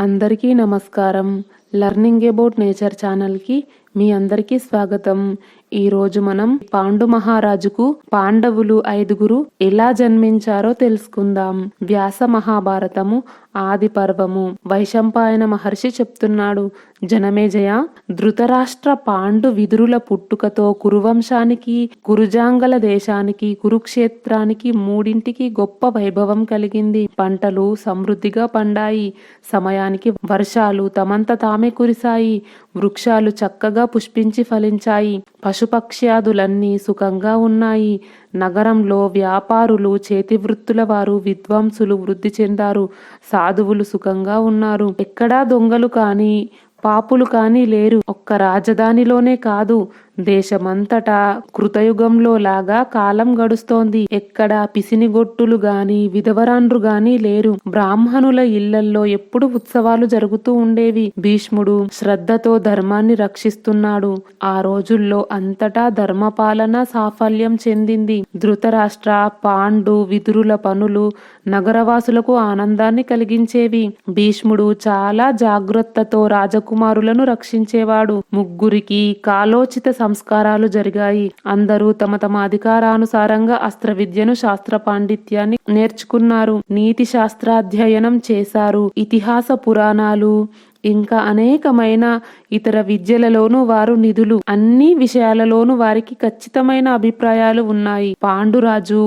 అందరికీ నమస్కారం. Learning about nature ఛానల్కి మీ అందరికీ స్వాగతం. ఈ రోజు మనం పాండు మహారాజుకు పాండవులు ఐదుగురు ఎలా జన్మించారో తెలుసుకుందాం. వ్యాస మహాభారతము ఆది పర్వము. వైశంపాయన మహర్షి చెప్తున్నాడు జనమేజయ ధృతరాష్ట్ర పాండు విదురుల పుట్టుకతో కురువంశానికి కురుజాంగల దేశానికి కురుక్షేత్రానికి మూడింటికి గొప్ప వైభవం కలిగింది. పంటలు సమృద్ధిగా పండాయి. సమయానికి వర్షాలు తమంత తామే కురిశాయి. వృక్షాలు చక్కగా పుష్పించి ఫలించాయి. పశుపక్ష్యాదులన్నీ సుఖంగా ఉన్నాయి. నగరంలో వ్యాపారులు చేతివృత్తుల వారు విద్వాంసులు వృద్ధి చెందారు. సాధువులు సుఖంగా ఉన్నారు. ఎక్కడా దొంగలు కానీ పాపులు కానీ లేరు. ఒక్క రాజధానిలోనే కాదు. దేశమంతటా కృతయుగంలో లాగా కాలం గడుస్తోంది. ఎక్కడ పిసినిగొట్టులు గాని విధవరాండ్రు గాని లేరు. బ్రాహ్మణుల ఇళ్ళల్లో ఎప్పుడు ఉత్సవాలు జరుగుతూ ఉండేవి. భీష్ముడు శ్రద్ధతో ధర్మాన్ని రక్షిస్తున్నాడు. ఆ రోజుల్లో అంతటా ధర్మపాలన సాఫల్యం చెందింది. ధృతరాష్ట్ర పాండు విదురుల పనులు నగరవాసులకు ఆనందాన్ని కలిగించేవి. భీష్ముడు చాలా జాగ్రత్తతో రాజకుమారులను రక్షించేవాడు. ముగ్గురికి కాలోచిత సంస్కారాలు జరిగాయి. అందరూ తమ తమ అధికారానుసారంగా అస్త్ర విద్యను శాస్త్ర పాండిత్యాన్ని నేర్చుకున్నారు. నీతి శాస్త్రాధ్యయనం చేశారు. ఇతిహాస పురాణాలు ఇంకా అనేకమైన ఇతర విద్యలలోనూ వారు నిధులు. అన్ని విషయాలలోనూ వారికి ఖచ్చితమైన అభిప్రాయాలు ఉన్నాయి. పాండురాజు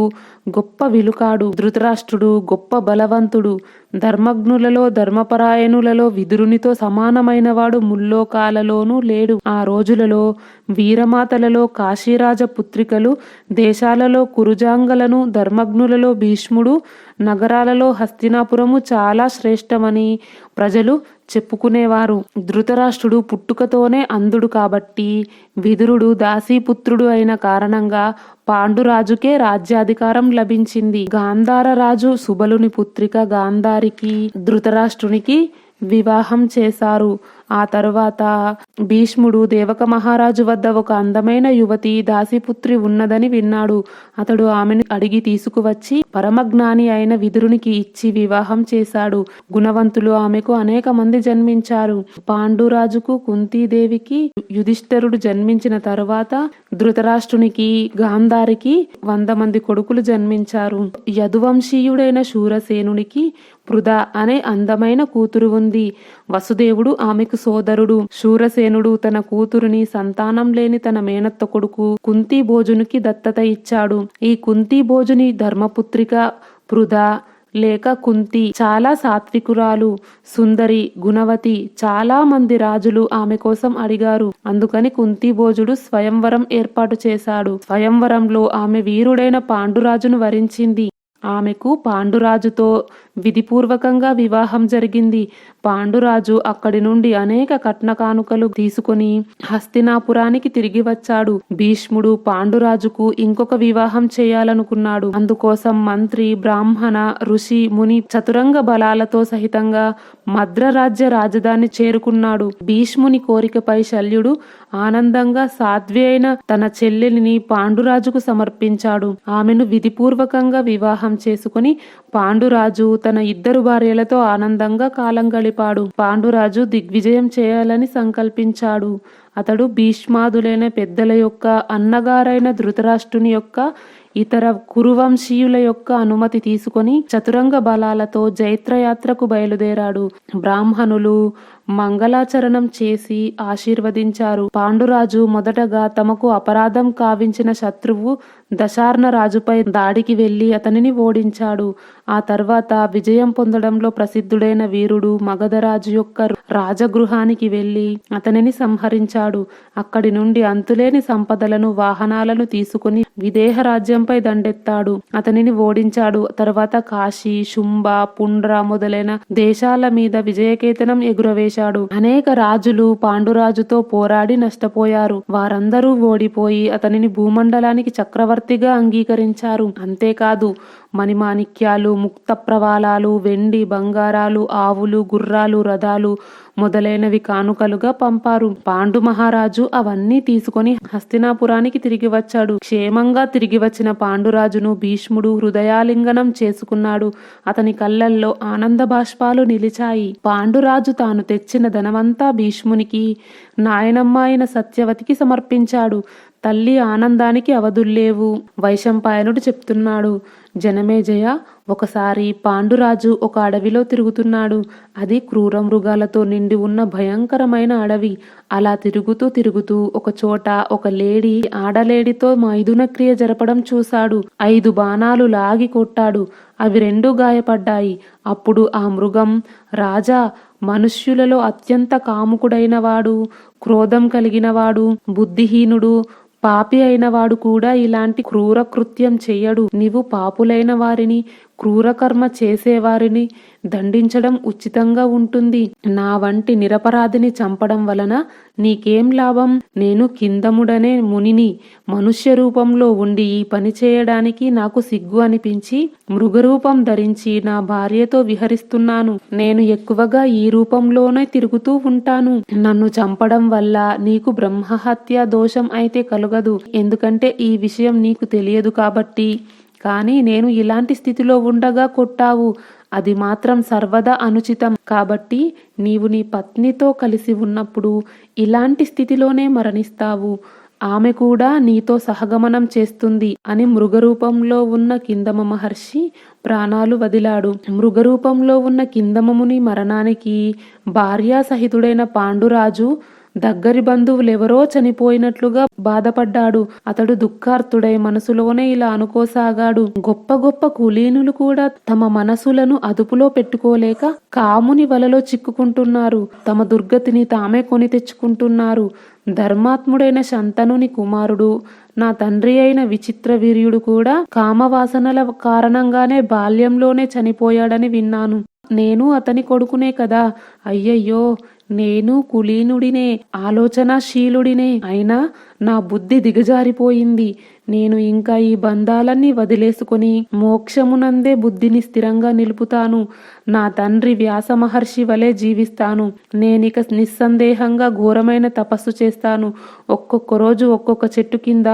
గొప్ప విలుకాడు ధృతరాష్ట్రుడు గొప్ప బలవంతుడు ధర్మజ్ఞులలో ధర్మపరాయణులలో విదురునితో సమానమైనవాడు ముల్లోకాలలోనూ లేడు. ఆ రోజులలో వీరమాతలలో కాశీరాజ పుత్రికలు దేశాలలో కురుజాంగలను ధర్మజ్ఞులలో భీష్ముడు నగరాలలో హస్తినాపురము చాలా శ్రేష్టమని ప్రజలు చెప్పుకునేవారు. ధృతరాష్ట్రుడు పుట్టుకతోనే అంధుడు కాబట్టి విదురుడు దాసీపుత్రుడు అయిన కారణంగా పాండురాజుకే రాజ్యాధికారం లభించింది. గాంధార రాజు సుబలుని పుత్రిక గాంధారికి ధృతరాష్ట్రునికి వివాహం చేశారు. ఆ తరువాత భీష్ముడు దేవక మహారాజు వద్ద ఒక అందమైన యువతి దాసిపుత్రి ఉన్నదని విన్నాడు. అతడు ఆమెను అడిగి తీసుకువచ్చి పరమజ్ఞాని అయిన విదురునికి ఇచ్చి వివాహం చేశాడు. గుణవంతులు ఆమెకు అనేక మంది జన్మించారు. పాండురాజుకు కుంతీదేవికి యుధిష్ఠరుడు జన్మించిన తరువాత ధృతరాష్ట్రునికి గాంధారికి వంద మంది కొడుకులు జన్మించారు. యదువంశీయుడైన శూరసేనునికి పృథ అనే అందమైన కూతురు ఉంది. వసుదేవుడు ఆమెకు సోదరుడు. శూరసేనుడు తన కూతురుని సంతానం లేని తన మేనత్త కొడుకు కుంతి భోజునికి దత్తత ఇచ్చాడు. ఈ కుంతి భోజుని ధర్మపుత్రిక పృథ లేక కుంతి చాలా సాత్వికురాలు సుందరి గుణవతి చాలా మంది రాజులు ఆమె కోసం అడిగారు. అందుకని కుంతి భోజుడు స్వయంవరం ఏర్పాటు చేశాడు. స్వయంవరంలో ఆమె వీరుడైన పాండురాజును వరించింది. ఆమెకు పాండురాజుతో విధిపూర్వకంగా వివాహం జరిగింది. పాండురాజు అక్కడి నుండి అనేక కట్న కానుకలు తీసుకుని హస్తినాపురానికి తిరిగి వచ్చాడు. భీష్ముడు పాండురాజుకు ఇంకొక వివాహం చేయాలనుకున్నాడు. అందుకోసం మంత్రి బ్రాహ్మణ ఋషి ముని చతురంగ బలాలతో సహితంగా మద్రరాజ్య రాజధాని చేరుకున్నాడు. భీష్ముని కోరికపై శల్యుడు ఆనందంగా సాధ్వి అయిన తన చెల్లెలిని పాండురాజుకు సమర్పించాడు. ఆమెను విధిపూర్వకంగా వివాహం చేసుకుని పాండురాజు తన ఇద్దరు భార్యలతో ఆనందంగా కాలం గడిపాడు. పాండురాజు దిగ్విజయం చేయాలని సంకల్పించాడు. అతడు భీష్మాదులైన పెద్దల యొక్క అన్నగారైన ధృతరాష్ట్రుని యొక్క ఇతర కురువంశీయుల యొక్క అనుమతి తీసుకొని చతురంగ బలాలతో జైత్రయాత్రకు బయలుదేరాడు. బ్రాహ్మణులు మంగళాచరణం చేసి ఆశీర్వదించారు. పాండురాజు మొదటగా తమకు అపరాధం కావించిన శత్రువు దశార్ణ రాజుపై దాడికి వెళ్ళి అతనిని ఓడించాడు. ఆ తర్వాత విజయం పొందడంలో ప్రసిద్ధుడైన వీరుడు మగధరాజు యొక్క రాజగృహానికి వెళ్ళి అతనిని సంహరించాడు. అక్కడి నుండి అంతులేని సంపదలను వాహనాలను తీసుకుని విదేహ రాజ్యంపై దండెత్తాడు. అతనిని ఓడించాడు. తర్వాత కాశీ శుంభ పుండ్ర మొదలైన దేశాల మీద విజయకేతనం ఎగురవేశాడు. అనేక రాజులు పాండురాజుతో పోరాడి నష్టపోయారు. వారందరూ ఓడిపోయి అతనిని భూమండలానికి చక్రవర్తిగా అంగీకరించారు. అంతేకాదు మణిమాణిక్యాలు ముక్త ప్రవాళాలు వెండి బంగారాలు ఆవులు గుర్రాలు రథాలు మొదలైనవి కానుకలుగా పంపారు. పాండు మహారాజు అవన్నీ తీసుకొని హస్తినాపురానికి తిరిగి వచ్చాడు. క్షేమంగా తిరిగి వచ్చిన పాండురాజును భీష్ముడు హృదయాలింగనం చేసుకున్నాడు. అతని కళ్ళల్లో ఆనంద బాష్పాలు నిలిచాయి. పాండురాజు తాను తెచ్చిన ధనమంతా భీష్మునికి నాయనమ్మ అయిన సత్యవతికి సమర్పించాడు. తల్లి ఆనందానికి అవధుల్లేవు. వైశంపాయనుడు చెప్తున్నాడు జనమేజయ ఒకసారి పాండురాజు ఒక అడవిలో తిరుగుతున్నాడు. అది క్రూర మృగాలతో నిండి ఉన్న భయంకరమైన అడవి. అలా తిరుగుతూ తిరుగుతూ ఒక చోట ఒక లేడీ ఆడలేడితో మైదున క్రియ జరపడం చూశాడు. ఐదు బాణాలు లాగి కొట్టాడు. అవి రెండు గాయపడ్డాయి. అప్పుడు ఆ మృగం రాజా మనుష్యులలో అత్యంత కాముకుడైన వాడు క్రోధం కలిగినవాడు బుద్ధిహీనుడు పాపి అయిన వాడు కూడా ఇలాంటి క్రూర కృత్యం చెయ్యడు. నీవు పాపులైన వారిని క్రూరకర్మ చేసేవారిని దండించడం ఉచితంగా ఉంటుంది. నా వంటి నిరపరాధిని చంపడం వలన నీకేం లాభం? నేను కిందముడనే మునిని మనుష్య రూపంలో ఉండి ఈ పని చేయడానికి నాకు సిగ్గు అనిపించి మృగరూపం ధరించి నా భార్యతో విహరిస్తున్నాను. నేను ఎక్కువగా ఈ రూపంలోనే తిరుగుతూ ఉంటాను. నన్ను చంపడం వల్ల నీకు బ్రహ్మహత్య దోషం అయితే కలగదు. ఎందుకంటే ఈ విషయం నీకు తెలియదు కాబట్టి కానీ నేను ఇలాంటి స్థితిలో ఉండగా కొట్టావు. అది మాత్రం సర్వదా అనుచితం. కాబట్టి నీవు నీ పత్నితో కలిసి ఉన్నప్పుడు ఇలాంటి స్థితిలోనే మరణిస్తావు. ఆమె కూడా నీతో సహగమనం చేస్తుంది అని మృగరూపంలో ఉన్న కిందమ మహర్షి ప్రాణాలు వదిలాడు. మృగరూపంలో ఉన్న కిందమముని మరణానికి భార్యాసహితుడైన పాండురాజు దగ్గరి బంధువులెవరో చనిపోయినట్లుగా బాధపడ్డాడు. అతడు దుఃఖార్తుడై మనసులోనే ఇలా అనుకోసాగాడు. గొప్ప గొప్ప కులీనులు కూడా తమ మనసులను అదుపులో పెట్టుకోలేక కాముని వలలో చిక్కుకుంటున్నారు. తమ దుర్గతిని తామే కొని తెచ్చుకుంటున్నారు. ధర్మాత్ముడైన శంతనుని కుమారుడు నా తండ్రి అయిన విచిత్ర వీర్యుడు కూడా కామవాసనల కారణంగానే బాల్యంలోనే చనిపోయాడని విన్నాను. నేను అతని కొడుకునే కదా. అయ్యయ్యో నేను కులీనుడినే ఆలోచనాశీలుడినే. అయినా నా బుద్ధి దిగజారిపోయింది. నేను ఇంకా ఈ బంధాలన్నీ వదిలేసుకొని మోక్షమునందే బుద్ధిని స్థిరంగా నిలుపుతాను. నా తండ్రి వ్యాస మహర్షి వలె జీవిస్తాను. నేనిక నిస్సందేహంగా ఘోరమైన తపస్సు చేస్తాను. ఒక్కొక్క రోజు ఒక్కొక్క చెట్టు కింద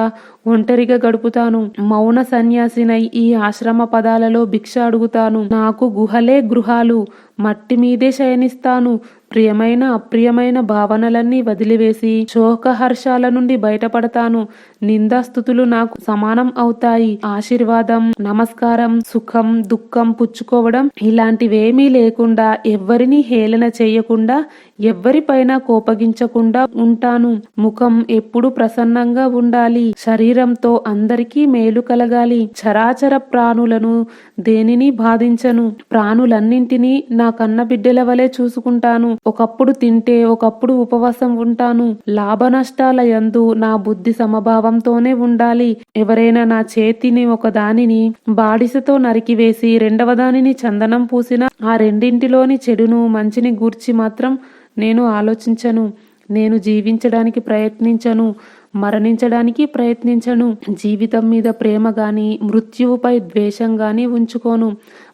ఒంటరిగా గడుపుతాను. మౌన సన్యాసినై ఈ ఆశ్రమ పదాలలో భిక్ష అడుగుతాను. నాకు గుహలే గృహాలు. మట్టి మీదే శయనిస్తాను. ప్రియమైన అప్రియమైన భావనలన్నీ వదిలివేసి శోకహర్షాల నుండి బయటపడతాను. నిందాస్థుతులు నాకు సమానం అవుతాయి. ఆశీర్వాదం నమస్కారం సుఖం దుఃఖం పుచ్చుకోవడం ఇలాంటివేమీ లేకుండా ఎవ్వరిని హేళన చేయకుండా ఎవ్వరిపైన కోపగించకుండా ఉంటాను. ముఖం ఎప్పుడు ప్రసన్నంగా ఉండాలి. శరీరంతో అందరికీ మేలు కలగాలి. చరాచర ప్రాణులను దేనిని బాధించను. ప్రాణులన్నింటినీ నా కన్న బిడ్డల వలె చూసుకుంటాను. ఒకప్పుడు తింటే ఒకప్పుడు ఉపవాసం ఉంటాను. లాభ నష్టాల యందు నా బుద్ధి సమభావంతోనే ఉండాలి. ఎవరైనా నా చేతిని ఒక దానిని బాడిసతో నరికివేసి రెండవ దానిని చందనం పూసిన ఆ రెండింటిలోని చెడును మంచిని గూర్చి మాత్రం నేను ఆలోచించను. నేను జీవించడానికి ప్రయత్నించను. మరణించడానికి ప్రయత్నించను. జీవితం మీద ప్రేమ గాని మృత్యువుపై ద్వేషం గాని ఉంచుకోను.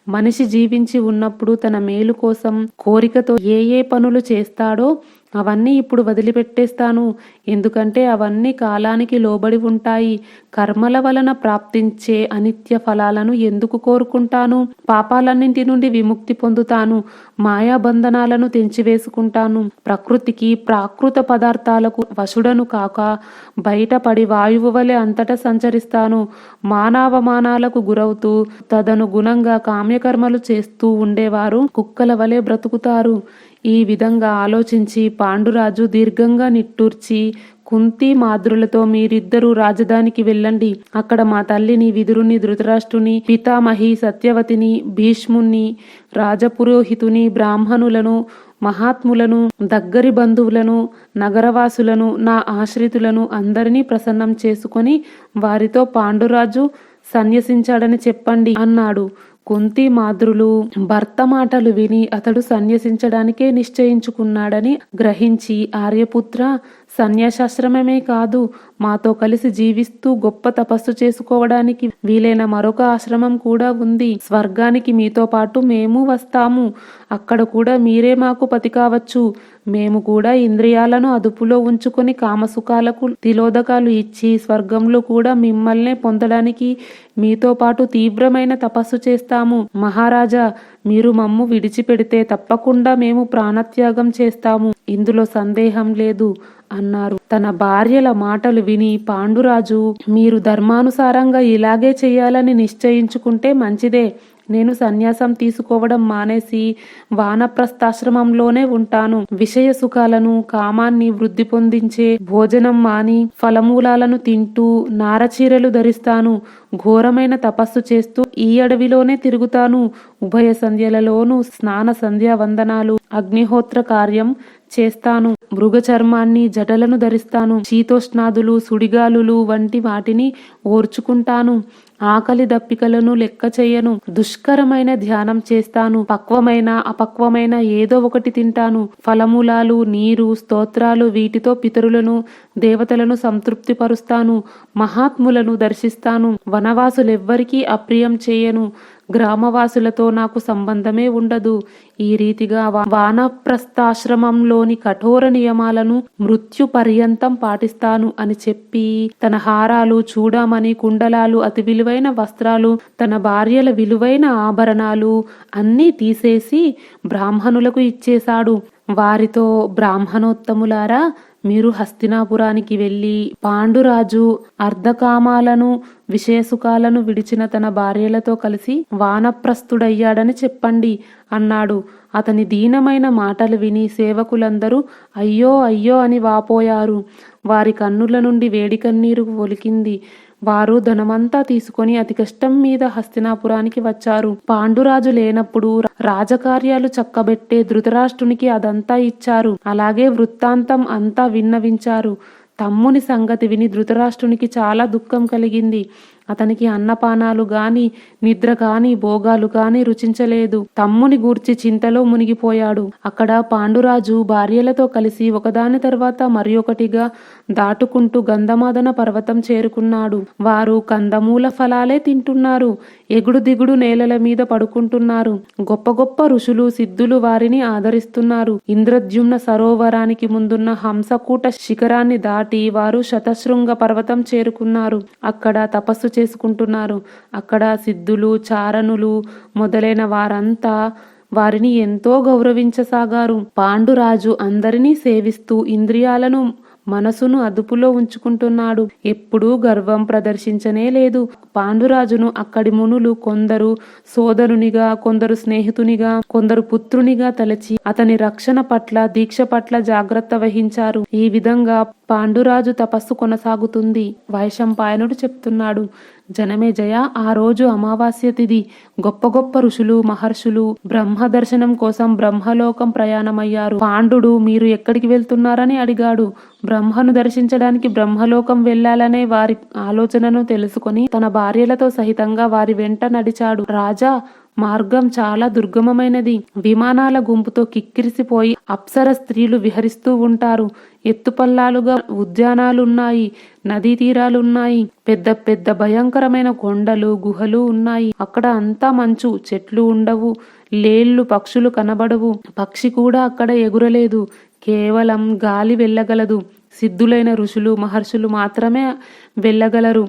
మనిషి జీవించి ఉన్నప్పుడు తన మేలు కోసం కోరికతో ఏ ఏ పనులు చేస్తాడో అవన్నీ ఇప్పుడు వదిలిపెట్టేస్తాను. ఎందుకంటే అవన్నీ కాలానికి లోబడి ఉంటాయి. కర్మల వలన ప్రాప్తించే అనిత్య ఫలాలను ఎందుకు కోరుకుంటాను? పాపాలన్నింటి నుండి విముక్తి పొందుతాను. మాయాబంధనాలను తెంచివేసుకుంటాను. ప్రకృతికి ప్రాకృత పదార్థాలకు వశుడను కాక బయటపడి వాయువు వలె అంతటా సంచరిస్తాను. మానవమానాలకు గురవుతూ తదను గుణంగా కామ్యకర్మలు చేస్తూ ఉండేవారు కుక్కల వలె బ్రతుకుతారు. ఈ విధంగా ఆలోచించి పాండురాజు దీర్ఘంగా నిట్టూర్చి కుంతి మాద్రులతో మీరిద్దరూ రాజధానికి వెళ్ళండి. అక్కడ మా తల్లిని విదురుని ధృతరాష్ట్రుని పితామహి సత్యవతిని భీష్ముని రాజపురోహితుని బ్రాహ్మణులను మహాత్ములను దగ్గరి బంధువులను నగరవాసులను నా ఆశ్రితులను అందరినీ ప్రసన్నం చేసుకొని వారితో పాండురాజు సన్యసించాడని చెప్పండి అన్నాడు. కుంతి మాద్రులు భర్త మాటలు విని అతడు సన్యసించడానికే నిశ్చయించుకున్నాడని గ్రహించి ఆర్యపుత్ర సన్యాసాశ్రమమే కాదు మాతో కలిసి జీవిస్తూ గొప్ప తపస్సు చేసుకోవడానికి వీలైన మరొక ఆశ్రమం కూడా ఉంది. స్వర్గానికి మీతో పాటు మేము వస్తాము. అక్కడ కూడా మీరే మాకు పతి కావచ్చు. మేము కూడా ఇంద్రియాలను అదుపులో ఉంచుకొని కామసుఖాలకు తిలోదకాలు ఇచ్చి స్వర్గంలో కూడా మిమ్మల్నే పొందడానికి మీతో పాటు తీవ్రమైన తపస్సు చేస్తాము. మహారాజా మీరు మమ్ము విడిచిపెడితే తప్పకుండా మేము ప్రాణత్యాగం చేస్తాము. ఇందులో సందేహం లేదు. అన్నారు. తన భార్యల మాటలు విని పాండురాజు మీరు ధర్మానుసారంగా ఇలాగే చేయాలని నిశ్చయించుకుంటే మంచిదే. నేను సన్యాసం తీసుకోవడం మానేసి వానప్రస్థాశ్రమంలోనే ఉంటాను. విషయ సుఖాలను కామాన్ని వృద్ధి పొందించే భోజనం మాని ఫలమూలాలను తింటూ నారచీరలు ధరిస్తాను. ఘోరమైన తపస్సు చేస్తూ ఈ అడవిలోనే తిరుగుతాను. ఉభయ సంధ్యలలోనూ స్నాన సంధ్యా వందనాలు అగ్నిహోత్ర కార్యం చేస్తాను. మృగ చర్మాన్ని జటలను ధరిస్తాను. శీతోష్ణాదులు సుడిగాలులు వంటి వాటిని ఓర్చుకుంటాను. ఆకలి దప్పికలను లెక్క చేయను. దుష్కరమైన ధ్యానం చేస్తాను. పక్వమైన అపక్వమైన ఏదో ఒకటి తింటాను. ఫలమూలాలు నీరు స్తోత్రాలు వీటితో పితరులను దేవతలను సంతృప్తిపరుస్తాను. మహాత్ములను దర్శిస్తాను. వనవాసులెవ్వరికీ అప్రియం చేయను. గ్రామవాసులతో నాకు సంబంధమే ఉండదు. ఈ రీతిగా వానప్రస్థాశ్రమంలోని కఠోర నియమాలను మృత్యు పర్యంతం పాటిస్తాను అని చెప్పి తన హారాలు చూడమని కుండలాలు అతి విలువైన వస్త్రాలు తన భార్యల విలువైన ఆభరణాలు అన్నీ తీసేసి బ్రాహ్మణులకు ఇచ్చేశాడు. వారితో బ్రాహ్మణోత్తములారా మీరు హస్తినాపురానికి వెళ్ళి పాండురాజు అర్ధకామాలను విశేషుకాలను విడిచిన తన భార్యలతో కలిసి వానప్రస్థుడయ్యాడని చెప్పండి అన్నాడు. అతని దీనమైన మాటలు విని సేవకులందరూ అయ్యో అయ్యో అని వాపోయారు. వారి కన్నుల నుండి వేడి కన్నీరు ఒలికింది. వారు ధనమంతా తీసుకొని అతి కష్టం మీద హస్తినాపురానికి వచ్చారు. పాండురాజు లేనప్పుడు రాజకార్యాలు చక్కబెట్టే ధృతరాష్ట్రునికి అదంతా ఇచ్చారు. అలాగే వృత్తాంతం అంతా విన్నవించారు. తమ్ముని సంగతి విని ధృతరాష్ట్రునికి చాలా దుఃఖం కలిగింది. అతనికి అన్నపానాలు గాని నిద్ర కాని భోగాలు కాని రుచించలేదు. తమ్ముని గూర్చి చింతలో మునిగిపోయాడు. అక్కడ పాండురాజు భార్యలతో కలిసి ఒకదాని తర్వాత మరి ఒకటిగా దాటుకుంటూ గంధమాదన పర్వతం చేరుకున్నాడు. వారు కందమూల ఫలాలే తింటున్నారు. ఎగుడు దిగుడు నేలల మీద పడుకుంటున్నారు. గొప్ప గొప్ప ఋషులు సిద్ధులు వారిని ఆదరిస్తున్నారు. ఇంద్రద్యుమ్న సరోవరానికి ముందున్న హంసకూట శిఖరాన్ని దాటి వారు శతశృంగ పర్వతం చేరుకున్నారు. అక్కడ తపస్సు చేసుకుంటున్నారు. అక్కడ సిద్ధులు చారణులు మొదలైన వారంతా వారిని ఎంతో గౌరవించసాగారు. పాండురాజు అందరినీ సేవిస్తూ ఇంద్రియాలను మనసును అదుపులో ఉంచుకుంటున్నాడు. ఎప్పుడూ గర్వం ప్రదర్శించనే లేదు. పాండురాజును అక్కడి మునులు కొందరు సోదరునిగా కొందరు స్నేహితునిగా కొందరు పుత్రునిగా తలచి అతని రక్షణ పట్ల దీక్ష పట్ల జాగ్రత్త వహించారు. ఈ విధంగా పాండురాజు తపస్సు కొనసాగుతుంది. వైశంపాయనుడు చెప్తున్నాడు జనమే జయ. ఆ రోజు అమావాస్య తిథి గొప్ప గొప్ప ఋషులు మహర్షులు బ్రహ్మ దర్శనం కోసం బ్రహ్మలోకం ప్రయాణమయ్యారు. పాండుడు మీరు ఎక్కడికి వెళ్తున్నారని అడిగాడు. బ్రహ్మను దర్శించడానికి బ్రహ్మలోకం వెళ్ళాలనే వారి ఆలోచనను తెలుసుకొని తన భార్యలతో సహితంగా వారి వెంట నడిచాడు. రాజా మార్గం చాలా దుర్గమమైనది. విమానాల గుంపుతో కిక్కిరిసిపోయి అప్సర స్త్రీలు విహరిస్తూ ఉంటారు. ఎత్తుపల్లాలుగా ఉద్యానాలున్నాయి నదీ తీరాలున్నాయి పెద్ద పెద్ద భయంకరమైన కొండలు గుహలు ఉన్నాయి. అక్కడ అంతా మంచు చెట్లు ఉండవు లేళ్ళు పక్షులు కనబడవు. పక్షి కూడా అక్కడ ఎగురలేదు. కేవలం గాలి వెళ్ళగలదు. సిద్ధులైన ఋషులు మహర్షులు మాత్రమే వెళ్ళగలరు.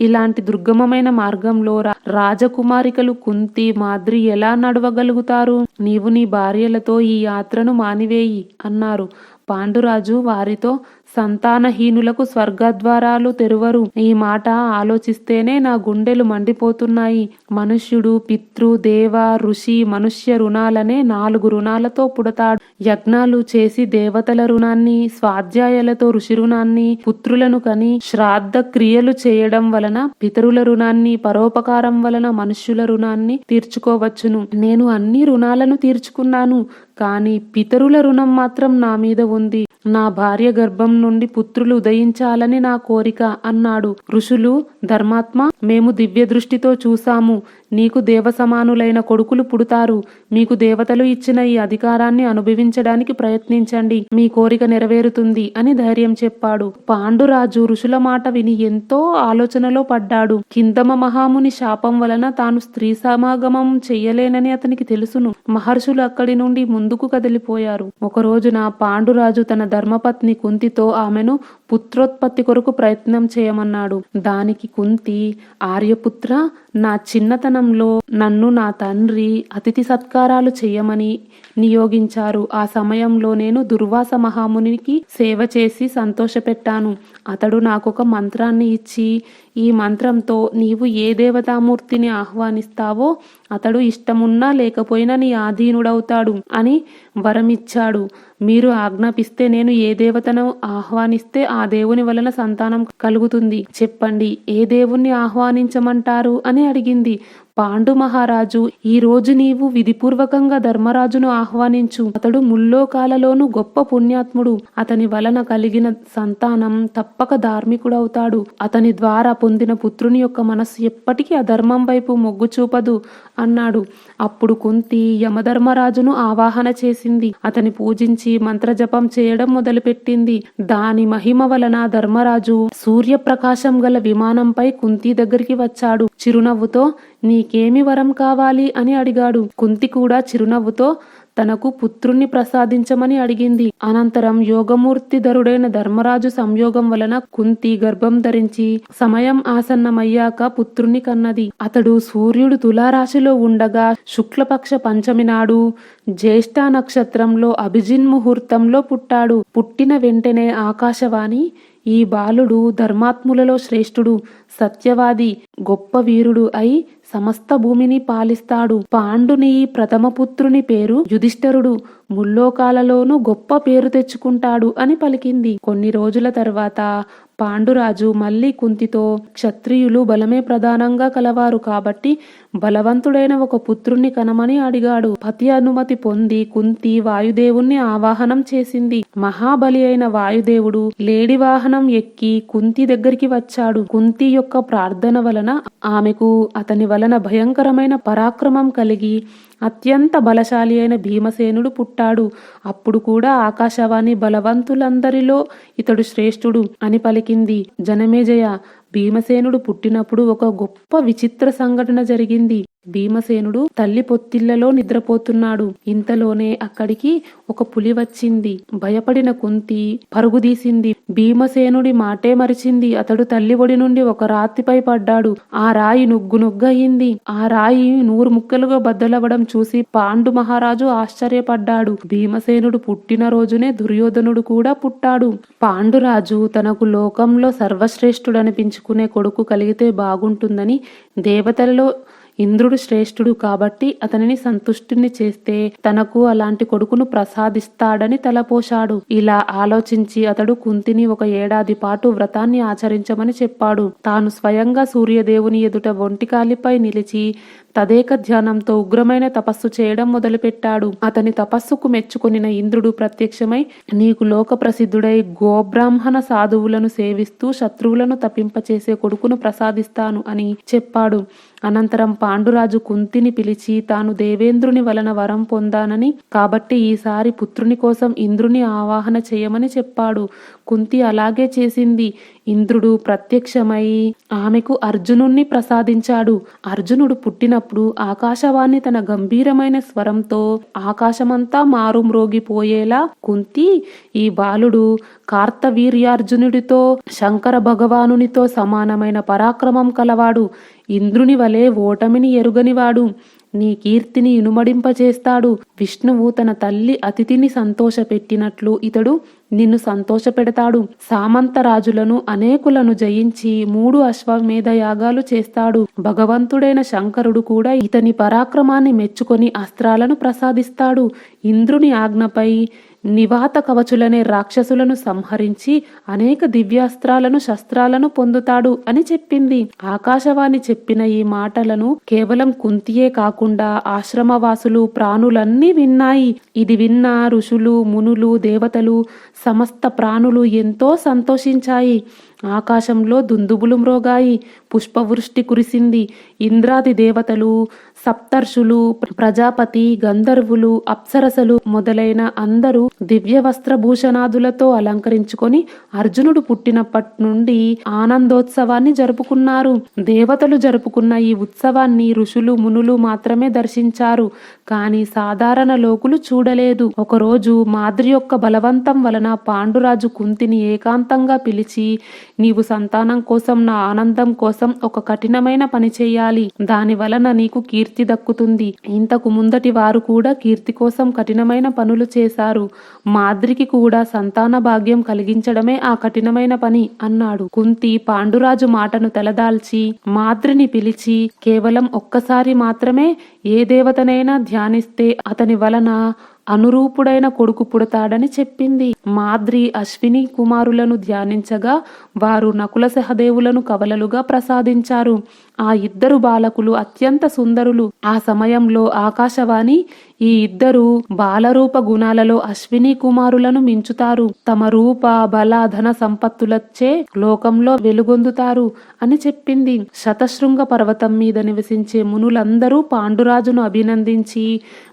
ఇలాంటి దుర్గమమైన మార్గంలో రా- రాజకుమారికలు కుంతి మాద్రి ఎలా నడవగలుగుతారు? నీవు నీ భార్యలతో ఈ యాత్రను మానివేయి అన్నారు. పాండురాజు వారితో సంతానహీనులకు స్వర్గద్వారాలు తెరువరు. ఈ మాట ఆలోచిస్తేనే నా గుండెలు మండిపోతున్నాయి. మనుష్యుడు పితృ దేవ ఋషి మనుష్య రుణాలనే నాలుగు రుణాలతో పుడతాడు. యజ్ఞాలు చేసి దేవతల రుణాన్ని స్వాధ్యాయులతో ఋషి రుణాన్ని పుత్రులను కని శ్రాద్ధ క్రియలు చేయడం వలన పితరుల రుణాన్ని పరోపకారం వలన మనుష్యుల రుణాన్ని తీర్చుకోవచ్చును. నేను అన్ని రుణాలను తీర్చుకున్నాను కానీ పితరుల రుణం మాత్రం నా మీద ఉంది. నా భార్య గర్భం నుండి పుత్రులు ఉదయించాలని నా కోరిక అన్నాడు. ఋషులు ధర్మాత్మ మేము దివ్య దృష్టితో చూశాము. నీకు దేవ సమానులైన కొడుకులు పుడతారు. మీకు దేవతలు ఇచ్చిన ఈ అధికారాన్ని అనుభవించడానికి ప్రయత్నించండి. మీ కోరిక నెరవేరుతుంది అని ధైర్యం చెప్పాడు. పాండురాజు ఋషుల మాట విని ఎంతో ఆలోచనలో పడ్డాడు. కిందమ మహాముని శాపం వలన తాను స్త్రీ సమాగమం చెయ్యలేనని అతనికి తెలుసును. మహర్షులు అక్కడి నుండి ముందుకు కదిలిపోయారు. ఒక రోజున పాండురాజు తన ధర్మపత్ని కుంతితో ఆమెను పుత్రోత్పత్తి కొరకు ప్రయత్నం చేయమన్నాడు. దానికి కుంతి ఆర్యపుత్ర నా చిన్నతనంలో నన్ను నా తండ్రి అతిథి సత్కారాలు చేయమని నియోగించారు. ఆ సమయంలో నేను దుర్వాస మహామునికి సేవ చేసి సంతోషపెట్టాను. అతడు నాకొక మంత్రాన్ని ఇచ్చి ఈ మంత్రంతో నీవు ఏ దేవతామూర్తిని ఆహ్వానిస్తావో అతడు ఇష్టమున్నా లేకపోయినా నీ ఆధీనుడవుతాడు అని వరమిచ్చాడు. మీరు ఆజ్ఞాపిస్తే నేను ఏ దేవతను ఆహ్వానిస్తే ఆ దేవుని వలన సంతానం కలుగుతుంది. చెప్పండి ఏ దేవుణ్ణి ఆహ్వానించమంటారు అని అడిగింది. పాండు మహారాజు ఈ రోజు నీవు విధిపూర్వకంగా ధర్మరాజును ఆహ్వానించు. అతడు ముల్లోకాలలోను గొప్ప పుణ్యాత్ముడు. అతని వలన కలిగిన సంతానం తప్పక ధార్మికుడవుతాడు. అతని ద్వారా పొందిన పుత్రుని యొక్క మనస్సు ఎప్పటికీ అధర్మం వైపు మొగ్గు చూపదు అన్నాడు. అప్పుడు కుంతి యమధర్మరాజును ఆవాహన చేసింది. అతని పూజించి మంత్రజపం చేయడం మొదలుపెట్టింది. దాని మహిమ వలన ధర్మరాజు సూర్యప్రకాశం గల విమానంపై కుంతి దగ్గరికి వచ్చాడు. చిరునవ్వుతో నీకేమి వరం కావాలి? అని అడిగాడు. కుంతి కూడా చిరునవ్వుతో తనకు పుత్రుణ్ణి ప్రసాదించమని అడిగింది. అనంతరం యోగమూర్తి ధరుడైన ధర్మరాజు సంయోగం వలన కుంతి గర్భం ధరించి సమయం ఆసన్నమయ్యాక పుత్రుణ్ణి కన్నది. అతడు సూర్యుడు తులారాశిలో ఉండగా శుక్లపక్ష పంచమి నాడు జ్యేష్ఠ నక్షత్రంలో అభిజిన్ ముహూర్తంలో పుట్టాడు. పుట్టిన వెంటనే ఆకాశవాణి ఈ బాలుడు ధర్మాత్ములలో శ్రేష్ఠుడు సత్యవాది గొప్ప వీరుడు అయి సమస్త భూమిని పాలిస్తాడు. పాండుని ప్రథమ పుత్రుని పేరు యుధిష్ఠరుడు. ముల్లోకాలలోనూ గొప్ప పేరు తెచ్చుకుంటాడు అని పలికింది. కొన్ని రోజుల తర్వాత పాండురాజు మళ్ళీ కుంతితో క్షత్రియులు బలమే ప్రధానంగా కలవారు కాబట్టి బలవంతుడైన ఒక పుత్రుణ్ణి కనమని అడిగాడు. పతి అనుమతి పొంది కుంతి వాయుదేవుణ్ణి ఆవాహనం చేసింది. మహాబలి అయిన వాయుదేవుడు లేడి వాహనం ఎక్కి కుంతి దగ్గరికి వచ్చాడు. కుంతి యొక్క ప్రార్థన వలన ఆమెకు అతని వలన భయంకరమైన పరాక్రమం కలిగి అత్యంత బలశాలి అయిన భీమసేనుడు పుట్టాడు. అప్పుడు కూడా ఆకాశవాణి బలవంతులందరిలో ఇతడు శ్రేష్ఠుడు అని పలికింది. జనమేజయ భీమసేనుడు పుట్టినప్పుడు ఒక గొప్ప విచిత్ర సంఘటన జరిగింది. భీమసేనుడు తల్లి పొత్తిళ్ళలో నిద్రపోతున్నాడు. ఇంతలోనే అక్కడికి ఒక పులి వచ్చింది. భయపడిన కుంతి పరుగుదీసింది భీమసేనుడి మాటే మరిచింది. అతడు తల్లి ఒడి నుండి ఒక రాతిపై పడ్డాడు. ఆ రాయి నుగ్గు నుగ్గయింది ఆ రాయి నూరు ముక్కలుగా బద్దలవ్వడం చూసి పాండు మహారాజు ఆశ్చర్యపడ్డాడు. భీమసేనుడు పుట్టిన రోజునే దుర్యోధనుడు కూడా పుట్టాడు. పాండురాజు తనకు లోకంలో సర్వశ్రేష్ఠుడనిపించుకునే కొడుకు కలిగితే బాగుంటుందని దేవతలలో ఇంద్రుడు శ్రేష్ఠుడు కాబట్టి అతనిని సంతుష్టిని చేస్తే తనకు అలాంటి కొడుకును ప్రసాదిస్తాడని తలపోశాడు. ఇలా ఆలోచించి అతడు కుంతిని ఒక ఏడాది పాటు వ్రతాన్ని ఆచరించమని చెప్పాడు. తాను స్వయంగా సూర్యదేవుని ఎదుట ఒంటికాలిపై నిలిచి తదేక ధ్యానంతో ఉగ్రమైన తపస్సు చేయడం మొదలుపెట్టాడు. అతని తపస్సుకు మెచ్చుకొనిన ఇంద్రుడు ప్రత్యక్షమై నీకు లోక ప్రసిద్ధుడై గోబ్రాహ్మణ సాధువులను సేవిస్తూ శత్రువులను తప్పింపచేసే కొడుకును ప్రసాదిస్తాను అని చెప్పాడు. అనంతరం పాండురాజు కుంతిని పిలిచి తాను దేవేంద్రుని వలన వరం పొందానని కాబట్టి ఈసారి పుత్రుని కోసం ఇంద్రుని ఆవాహన చేయమని చెప్పాడు. కుంతి అలాగే చేసింది. ఇంద్రుడు ప్రత్యక్షమై ఆమెకు అర్జునుణ్ణి ప్రసాదించాడు. అర్జునుడు పుట్టినప్పుడు ఆకాశవాణి తన గంభీరమైన స్వరంతో ఆకాశమంతా మారుమ్రోగిపోయేలా కుంతి ఈ బాలుడు కార్తవీర్యార్జునుడితో శంకర భగవానునితో సమానమైన పరాక్రమం కలవాడు. ఇంద్రుని వలె ఓటమిని ఎరుగనివాడు. నీ కీర్తిని ఇనుమడింపచేస్తాడు విష్ణువు తన తల్లి అతిథిని సంతోషపెట్టినట్లు ఇతడు నిన్ను సంతోషపెడతాడు. సామంతరాజులను అనేకులను జయించి మూడు అశ్వమేధ యాగాలు చేస్తాడు. భగవంతుడైన శంకరుడు కూడా ఇతని పరాక్రమాన్ని మెచ్చుకొని అస్త్రాలను ప్రసాదిస్తాడు. ఇంద్రుని ఆజ్ఞపై నివాత కవచులనే రాక్షసులను సంహరించి అనేక దివ్యాస్త్రాలను శస్త్రాలను పొందుతాడు అని చెప్పింది. ఆకాశవాణి చెప్పిన ఈ మాటలను కేవలం కుంతియే కాకుండా ఆశ్రమవాసులు ప్రాణులన్నీ విన్నాయి. ఇది విన్న ఋషులు మునులు దేవతలు సమస్త ప్రాణులు ఎంతో సంతోషించాయి. ఆకాశంలో దుందుబులు మ్రోగాయి. పుష్పవృష్టి కురిసింది. ఇంద్రాది దేవతలు సప్తర్షులు ప్రజాపతి గంధర్వులు అప్సరసలు మొదలైన అందరూ దివ్య వస్త్రభూషణాదులతో అలంకరించుకొని అర్జునుడు పుట్టినప్పటి నుండి ఆనందోత్సవాన్ని జరుపుకున్నారు. దేవతలు జరుపుకున్న ఈ ఉత్సవాన్ని ఋషులు మునులు మాత్రమే దర్శించారు. కానీ సాధారణ లోకులు చూడలేదు. ఒకరోజు మాద్రి యొక్క బలవంతం వలన పాండురాజు కుంతిని ఏకాంతంగా పిలిచి నీవు సంతానం కోసం నా ఆనందం కోసం ఒక కఠినమైన పని చేయాలి. దాని వలన నీకు కీర్తి దక్కుతుంది. ఇంతకు ముందటి వారు కూడా కీర్తి కోసం కఠినమైన పనులు చేశారు. మాద్రికి కూడా సంతాన భాగ్యం కలిగించడమే ఆ కఠినమైన పని అన్నాడు. కుంతి పాండురాజు మాటను తెలదాల్చి మాద్రిని పిలిచి కేవలం ఒక్కసారి మాత్రమే ఏ దేవతనైనా ధ్యానిస్తే అతని వలన అనురూపుడైన కొడుకు పుడతాడని చెప్పింది. మాద్రి అశ్విని కుమారులను ధ్యానించగా వారు నకుల సహదేవులను కవలలుగా ప్రసాదించారు. ఆ ఇద్దరు బాలకులు అత్యంత సుందరులు. ఆ సమయంలో ఆకాశవాణి ఈ ఇద్దరు బాలరూప గుణాలలో అశ్విని కుమారులను మించుతారు. తమ రూప బల ధన సంపత్తులచ్చే లోకంలో వెలుగొందుతారు అని చెప్పింది. శతశృంగ పర్వతం మీద నివసించే మునులందరూ పాండురాజును అభినందించి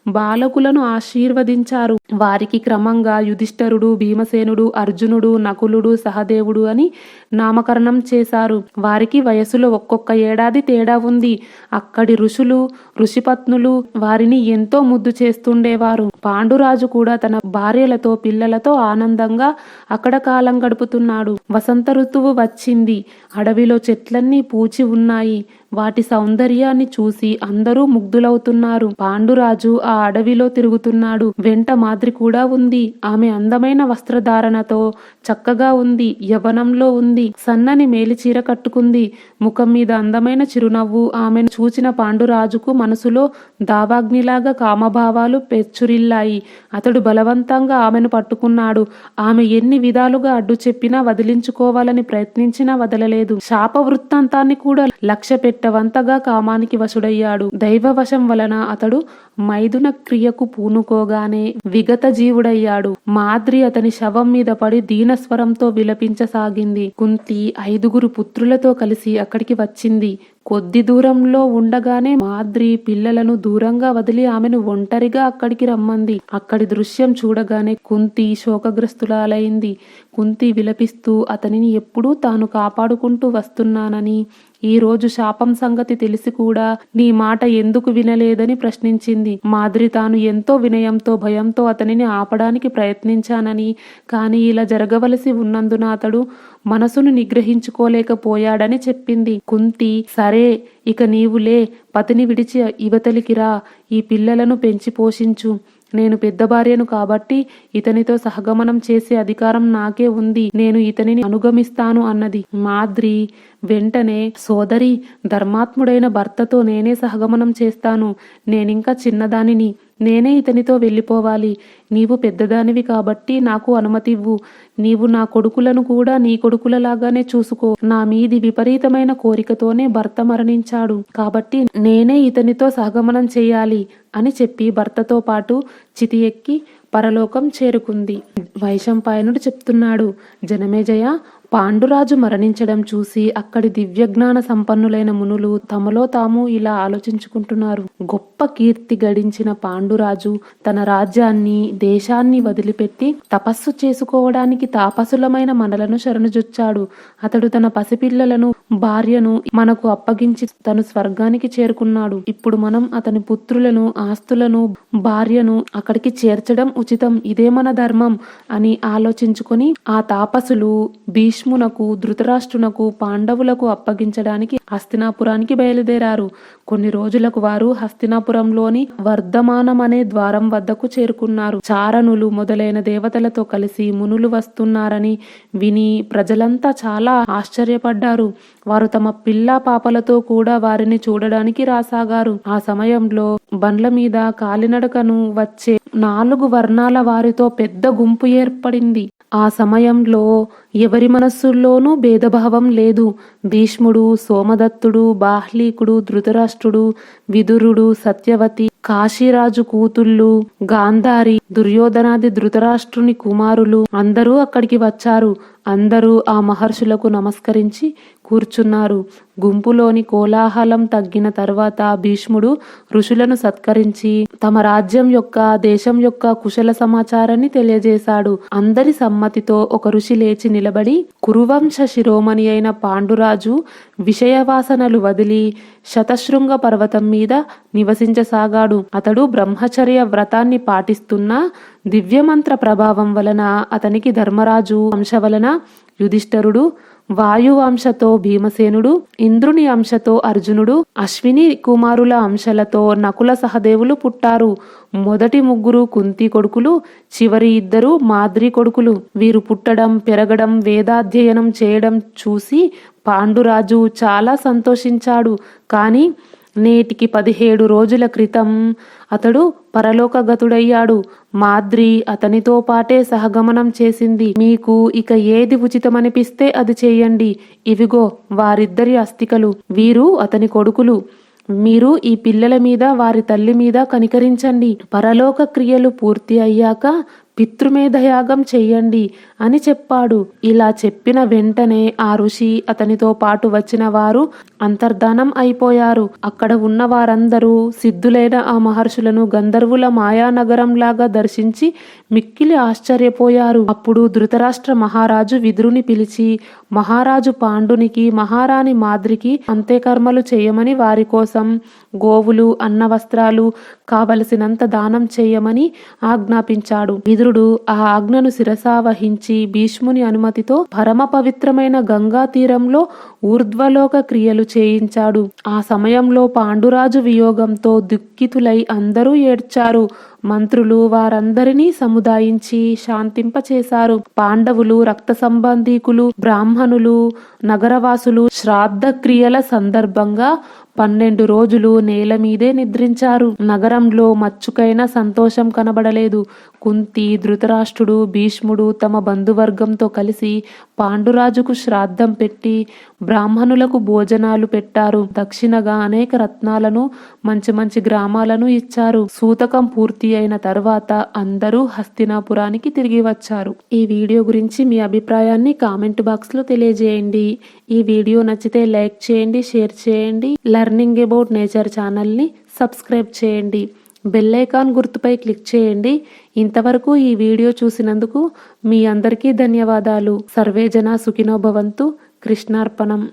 బాలకులను ఆశీర్వదించారు. వారికి క్రమంగా యుధిష్ఠరుడు భీమసేనుడు అర్జునుడు నకులుడు సహదేవుడు అని నామకరణం చేశారు. వారికి వయసులో ఒక్కొక్క ఏడాది తేడా ఉంది. అక్కడి ఋషులు ఋషిపత్నులు వారిని ఎంతో ముద్దు చేస్తుండేవారు. పాండురాజు కూడా తన భార్యలతో పిల్లలతో ఆనందంగా అక్కడ కాలం గడుపుతున్నాడు. వసంత ఋతువు వచ్చింది. అడవిలో చెట్లన్నీ పూచి ఉన్నాయి. వాటి సౌందర్యాన్ని చూసి అందరూ ముగ్ధులవుతున్నారు. పాండురాజు ఆ అడవిలో తిరుగుతున్నాడు. వెంట మాద్రి కూడా ఉంది. ఆమె అందమైన వస్త్రధారణతో చక్కగా ఉంది. యవనంలో ఉంది. సన్నని మేలిచీర కట్టుకుంది. ముఖం మీద అందమైన చిరునవ్వు ఆమెను చూచిన పాండురాజుకు మనసులో దావాగ్నిలాగా కామభావాలు పెచ్చురిల్లాయి. అతడు బలవంతంగా ఆమెను పట్టుకున్నాడు. ఆమె ఎన్ని విధాలుగా అడ్డు చెప్పినా వదిలించుకోవాలని ప్రయత్నించినా వదలలేదు. శాప వృత్తాంతాన్ని కూడా లక్ష్య పెట్టవంతగా కామానికి వశుడయ్యాడు. దైవవశం వలన అతడు మైథున క్రియకు పూనుకోగానే విగత జీవుడయ్యాడు. మాద్రి అతని శవం మీద పడి దీనస్వరంతో విలపించసాగింది. కుంతి ఐదుగురు పుత్రులతో కలిసి అక్కడికి వచ్చింది. కొద్ది దూరంలో ఉండగానే మాద్రి పిల్లలను దూరంగా వదిలి ఆమెను ఒంటరిగా అక్కడికి రమ్మంది. అక్కడి దృశ్యం చూడగానే కుంతి శోకగ్రస్తురాలైంది. కుంతి విలపిస్తూ అతనిని ఎప్పుడూ తాను కాపాడుకుంటూ వస్తున్నానని. ఈ రోజు శాపం సంగతి తెలిసి కూడా నీ మాట ఎందుకు వినలేదని ప్రశ్నించింది. మాదిరి తాను ఎంతో వినయంతో భయంతో అతనిని ఆపడానికి ప్రయత్నించానని. కానీ ఇలా జరగవలసి ఉన్నందున అతడు మనసును నిగ్రహించుకోలేకపోయాడని చెప్పింది. కుంతి సరే ఇక నీవులే పతిని విడిచి యువతలికిరా ఈ పిల్లలను పెంచి పోషించు. నేను పెద్ద భార్యను కాబట్టి ఇతనితో సహగమనం చేసే అధికారం నాకే ఉంది. నేను ఇతనిని అనుగమిస్తాను అన్నది. మాద్రి వెంటనే సోదరి ధర్మాత్ముడైన భర్తతో నేనే సహగమనం చేస్తాను. నేనింకా చిన్నదానిని. నేనే ఇతనితో వెళ్ళిపోవాలి. నీవు పెద్దదానివి కాబట్టి నాకు అనుమతి ఇవ్వు నీవు నా కొడుకులను కూడా నీ కొడుకులలాగానే చూసుకో. నా మీది విపరీతమైన కోరికతోనే భర్త మరణించాడు. కాబట్టి నేనే ఇతనితో సహగమనం చేయాలి అని చెప్పి భర్తతో పాటు చితి ఎక్కి పరలోకం చేరుకుంది. వైశంపాయనుడు చెప్తున్నాడు జనమేజయ పాండురాజు మరణించడం చూసి అక్కడి దివ్యజ్ఞాన సంపన్నులైన మునులు తమలో తాము ఇలా ఆలోచించుకుంటున్నారు. గొప్ప కీర్తి గడించిన పాండురాజు తన రాజ్యాన్ని దేశాన్ని వదిలిపెట్టి తపస్సు చేసుకోవడానికి తాపసులమైన మనలను శరణుజొచ్చాడు. అతడు తన పసిపిల్లలను భార్యను మనకు అప్పగించి తను స్వర్గానికి చేరుకున్నాడు. ఇప్పుడు మనం అతని పుత్రులను ఆస్తులను భార్యను అక్కడికి చేర్చడం ఉచితం. ఇదే మన ధర్మం అని ఆలోచించుకొని ఆ తాపసులు భీష్ భీష్మునకు ధృతరాష్ట్రునకు పాండవులకు అప్పగించడానికి హస్తినాపురానికి బయలుదేరారు. కొన్ని రోజులకు వారు హస్తినాపురంలోని వర్ధమానం అనే ద్వారం వద్దకు చేరుకున్నారు. చారణులు మొదలైన దేవతలతో కలిసి మునులు వస్తున్నారని విని ప్రజలంతా చాలా ఆశ్చర్యపడ్డారు. వారు తమ పిల్ల పాపలతో కూడా వారిని చూడడానికి రాసాగారు. ఆ సమయంలో బండ్ల మీద కాలినడకను వచ్చే నాలుగు వర్ణాల వారితో పెద్ద గుంపు ఏర్పడింది. ఆ సమయంలో ఎవరి మనస్సుల్లోనూ భేదభావం లేదు. భీష్ముడు సోమదత్తుడు బాహ్లీకుడు ధృతరాష్ట్రుడు విదురుడు సత్యవతి కాశీరాజు కూతుళ్ళు గాంధారి దుర్యోధనాది ధృతరాష్ట్రుని కుమారులు అందరూ అక్కడికి వచ్చారు. అందరూ ఆ మహర్షులకు నమస్కరించి కూర్చున్నారు. గుంపులోని కోలాహలం తగ్గిన తర్వాత భీష్ముడు ఋషులను సత్కరించి తమ రాజ్యం యొక్క దేశం యొక్క కుశల సమాచారాన్ని తెలియజేశాడు. అందరి సమ్మతితో ఒక ఋషి లేచి నిలబడి కురువంశ శిరోమణి అయిన పాండురాజు విషయవాసనలు వదిలి శతశృంగ పర్వతం మీద నివసించసాగాడు. అతడు బ్రహ్మచర్య వ్రతాన్ని పాటిస్తున్న దివ్యమంత్ర ప్రభావం వలన అతనికి ధర్మరాజు అంశ వలన యుధిష్ఠరుడు వాయువంశతో భీమసేనుడు ఇంద్రుని అంశతో అర్జునుడు అశ్విని కుమారుల అంశలతో నకుల సహదేవులు పుట్టారు. మొదటి ముగ్గురు కుంతి కొడుకులు చివరి ఇద్దరు మాద్రి కొడుకులు. వీరు పుట్టడం పెరగడం వేదాధ్యయనం చేయడం చూసి పాండురాజు చాలా సంతోషించాడు. కానీ నేటికి పదిహేడు రోజుల క్రితం అతడు పరలోకగతుడయ్యాడు. మాద్రి అతనితో పాటే సహగమనం చేసింది. మీకు ఇక ఏది ఉచితమనిపిస్తే అది చేయండి. ఇవిగో వారిద్దరి అస్థికలు. వీరు అతని కొడుకులు. మీరు ఈ పిల్లల మీద వారి తల్లి మీద కనికరించండి. పరలోక క్రియలు పూర్తి అయ్యాక పితృమేధయాగం చెయ్యండి అని చెప్పాడు. ఇలా చెప్పిన వెంటనే ఆ ఋషి అతనితో పాటు వచ్చిన వారు అంతర్ధానం అయిపోయారు. అక్కడ ఉన్న వారందరూ సిద్ధులైన ఆ మహర్షులను గంధర్వుల మాయానగరంలాగా దర్శించి మిక్కిలి ఆశ్చర్యపోయారు. అప్పుడు ధృతరాష్ట్ర మహారాజు విదురుని పిలిచి మహారాజు పాండునికి మహారాణి మాద్రికి అంత్యకర్మలు చేయమని వారి కోసం గోవులు అన్న వస్త్రాలు కావలసినంత దానం చేయమని ఆజ్ఞాపించాడు. విదురుడు ఆ ఆజ్ఞను శిరసావహించి భీష్ముని అనుమతితో పరమ పవిత్రమైన గంగా తీరంలో ఊర్ధ్వలోక క్రియలు చేయించాడు. ఆ సమయంలో పాండురాజు వియోగంతో దుఃఖితులై అందరూ ఏడ్చారు. మంత్రులు వారందరినీ సముదాయించి శాంతింపచేశారు. పాండవులు రక్త సంబంధీకులు బ్రాహ్మణులు నగరవాసులు శ్రాద్ధ క్రియల సందర్భంగా పన్నెండు రోజులు నేల మీదే నిద్రించారు. నగరంలో మచ్చుకైన సంతోషం కనబడలేదు. కుంతి ధృతరాష్ట్రుడు భీష్ముడు తమ బంధువర్గంతో కలిసి పాండురాజుకు శ్రాద్ధం పెట్టి బ్రాహ్మణులకు భోజనాలు పెట్టారు. దక్షిణగా అనేక రత్నాలను మంచి మంచి గ్రామాలను ఇచ్చారు. సూతకం పూర్తి అయిన తర్వాత అందరూ హస్తినాపురానికి తిరిగి వచ్చారు. ఈ వీడియో గురించి మీ అభిప్రాయాన్ని కామెంట్ బాక్స్లో తెలియజేయండి. ఈ వీడియో నచ్చితే లైక్ చేయండి షేర్ చేయండి. లర్నింగ్ అబౌట్ నేచర్ ఛానల్ని సబ్స్క్రైబ్ చేయండి. బెల్ ఐకాన్ గుర్తుపై క్లిక్ చేయండి. ఇంతవరకు ఈ వీడియో చూసినందుకు మీ అందరికీ ధన్యవాదాలు. సర్వేజన సుఖినోభవంతు కృష్ణార్పణం.